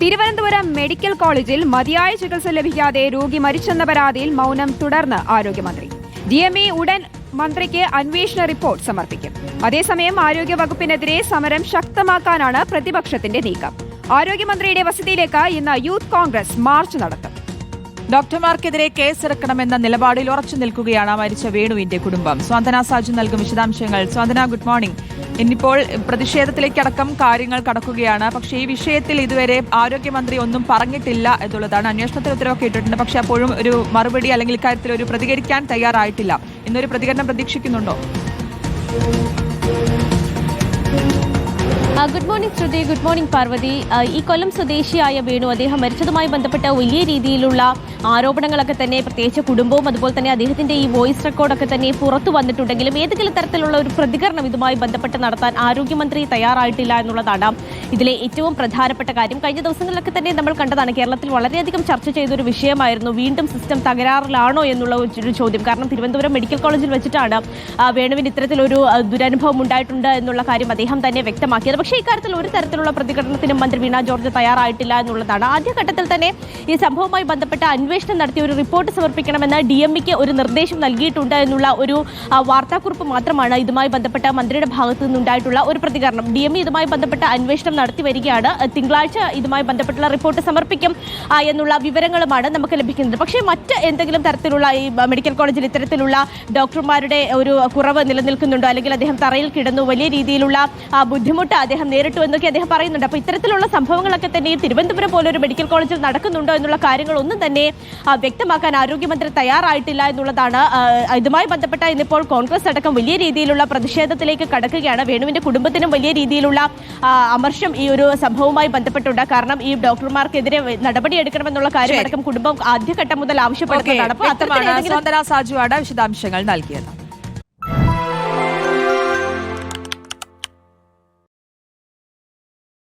Thiruvananthapuram medical കോളേജിൽ മതിയായ ചികിത്സ ലഭിക്കാതെ രോഗി മരിച്ചെന്ന പരാതിയിൽ മൗനം തുടർന്ന് ആരോഗ്യമന്ത്രി. ഡി എം ഇ ഉടൻ മന്ത്രിക്ക് അന്വേഷണ റിപ്പോർട്ട് സമർപ്പിക്കും. അതേസമയം ആരോഗ്യവകുപ്പിനെതിരെ സമരം ശക്തമാക്കാനാണ് പ്രതിപക്ഷത്തിന്റെ നീക്കം. ആരോഗ്യമന്ത്രിയുടെ വസതിയിലേക്ക് ഇന്ന് യൂത്ത് കോൺഗ്രസ് മാർച്ച് നടത്തും. ഡോക്ടർമാർക്കെതിരെ കേസെടുക്കണമെന്ന നിലപാടിൽ ഉറച്ചു നിൽക്കുകയാണ് മരിച്ച വേണുവിന്റെ കുടുംബം. സ്വാന്തന സാജു നൽകും വിശദാംശങ്ങൾ. Swanthana good morning. ഇന്നിപ്പോൾ പ്രതിഷേധത്തിലേക്കടക്കം കാര്യങ്ങൾ കടക്കുകയാണ്. പക്ഷേ ഈ വിഷയത്തിൽ ഇതുവരെ ആരോഗ്യമന്ത്രി ഒന്നും പറഞ്ഞിട്ടില്ല എന്നുള്ളതാണ് അന്വേഷണത്തിന് ഉത്തരവൊക്കെ ഇട്ടിട്ടുണ്ട്. പക്ഷേ അപ്പോഴും ഒരു മറുപടി അല്ലെങ്കിൽ ഇക്കാര്യത്തിൽ ഒരു പ്രതികരിക്കാൻ തയ്യാറായിട്ടില്ല. ഇന്നൊരു പ്രതികരണം പ്രതീക്ഷിക്കുന്നുണ്ടോ? Good morning Shruti. Good morning Parvathi. ഈ കൊല്ലം സ്വദേശിയായ വേണു അദ്ദേഹം മരിച്ചതുമായി ബന്ധപ്പെട്ട വലിയ രീതിയിലുള്ള ആരോപണങ്ങളൊക്കെ തന്നെ പ്രത്യേകിച്ച് കുടുംബവും അതുപോലെ തന്നെ അദ്ദേഹത്തിന്റെ ഈ വോയിസ് റെക്കോർഡൊക്കെ തന്നെ പുറത്തു വന്നിട്ടുണ്ടെങ്കിലും ഏതെങ്കിലും തരത്തിലുള്ള ഒരു പ്രതികരണം ഇതുമായി ബന്ധപ്പെട്ട് നടത്താൻ ആരോഗ്യമന്ത്രി തയ്യാറായിട്ടില്ല എന്നുള്ളതാണ് ഇതിലെ ഏറ്റവും പ്രധാനപ്പെട്ട കാര്യം. കഴിഞ്ഞ ദിവസങ്ങളിലൊക്കെ തന്നെ നമ്മൾ കണ്ടതാണ് കേരളത്തിൽ വളരെയധികം ചർച്ച ചെയ്തൊരു വിഷയമായിരുന്നു വീണ്ടും സിസ്റ്റം തകരാറിലാണോ എന്നുള്ള ഒരു ചോദ്യം. കാരണം തിരുവനന്തപുരം മെഡിക്കൽ കോളേജിൽ വെച്ചിട്ടാണ് വേണുവിന് ഇത്തരത്തിലൊരു ദുരനുഭവം ഉണ്ടായിട്ടുണ്ട് എന്നുള്ള കാര്യം അദ്ദേഹം തന്നെ വ്യക്തമാക്കിയത് പക്ഷേ ഇക്കാര്യത്തിൽ ഒരു തരത്തിലുള്ള പ്രതികരണത്തിനും മന്ത്രി വീണ ജോർജ് തയ്യാറായിട്ടില്ല എന്നുള്ളതാണ്. ആദ്യഘട്ടത്തിൽ തന്നെ ഈ സംഭവവുമായി ബന്ധപ്പെട്ട അന്വേഷണം നടത്തി ഒരു റിപ്പോർട്ട് സമർപ്പിക്കണമെന്ന് ഡി എം ഇക്ക് ഒരു നിർദ്ദേശം നൽകിയിട്ടുണ്ട് എന്നുള്ള ഒരു വാർത്താക്കുറിപ്പ് മാത്രമാണ് ഇതുമായി ബന്ധപ്പെട്ട മന്ത്രിയുടെ ഭാഗത്തു നിന്നുണ്ടായിട്ടുള്ള ഒരു പ്രതികരണം. ഡി എം ഇതുമായി ബന്ധപ്പെട്ട അന്വേഷണം നടത്തി വരികയാണ്. തിങ്കളാഴ്ച ഇതുമായി ബന്ധപ്പെട്ടുള്ള റിപ്പോർട്ട് സമർപ്പിക്കും എന്നുള്ള വിവരങ്ങളുമാണ് നമുക്ക് ലഭിക്കുന്നത്. പക്ഷേ മറ്റ് എന്തെങ്കിലും തരത്തിലുള്ള ഈ മെഡിക്കൽ കോളേജിൽ ഇത്തരത്തിലുള്ള ഡോക്ടർമാരുടെ ഒരു കുറവ് നിലനിൽക്കുന്നുണ്ടോ? അല്ലെങ്കിൽ അദ്ദേഹം തറയിൽ കിടന്നു വലിയ രീതിയിലുള്ള ബുദ്ധിമുട്ട് അദ്ദേഹം നേരിട്ടു എന്നൊക്കെ അദ്ദേഹം പറയുന്നുണ്ട്. അപ്പോൾ ഇത്തരത്തിലുള്ള സംഭവങ്ങളൊക്കെ തന്നെ തിരുവനന്തപുരം പോലെ ഒരു മെഡിക്കൽ കോളേജിൽ നടക്കുന്നുണ്ടോ എന്നുള്ള കാര്യങ്ങളൊന്നും തന്നെ വ്യക്തമാക്കാൻ ആരോഗ്യമന്ത്രി തയ്യാറായിട്ടില്ല എന്നുള്ളതാണ് ഇതുമായി ബന്ധപ്പെട്ട ഇന്നിപ്പോൾ കോൺഗ്രസ് അടക്കം വലിയ രീതിയിലുള്ള പ്രതിഷേധത്തിലേക്ക് കടക്കുകയാണ്. വേണുവിന്റെ കുടുംബത്തിനും വലിയ രീതിയിലുള്ള അമർഷം ഈ ഒരു സംഭവവുമായി ബന്ധപ്പെട്ടുണ്ട്. കാരണം ഈ ഡോക്ടർമാർക്കെതിരെ നടപടിയെടുക്കണമെന്നുള്ള കാര്യം അടക്കം കുടുംബം ആദ്യഘട്ടം മുതൽ ആവശ്യപ്പെടുന്നതാണ്. അപ്പോൾ വിശദാംശങ്ങൾ നൽകിയത്.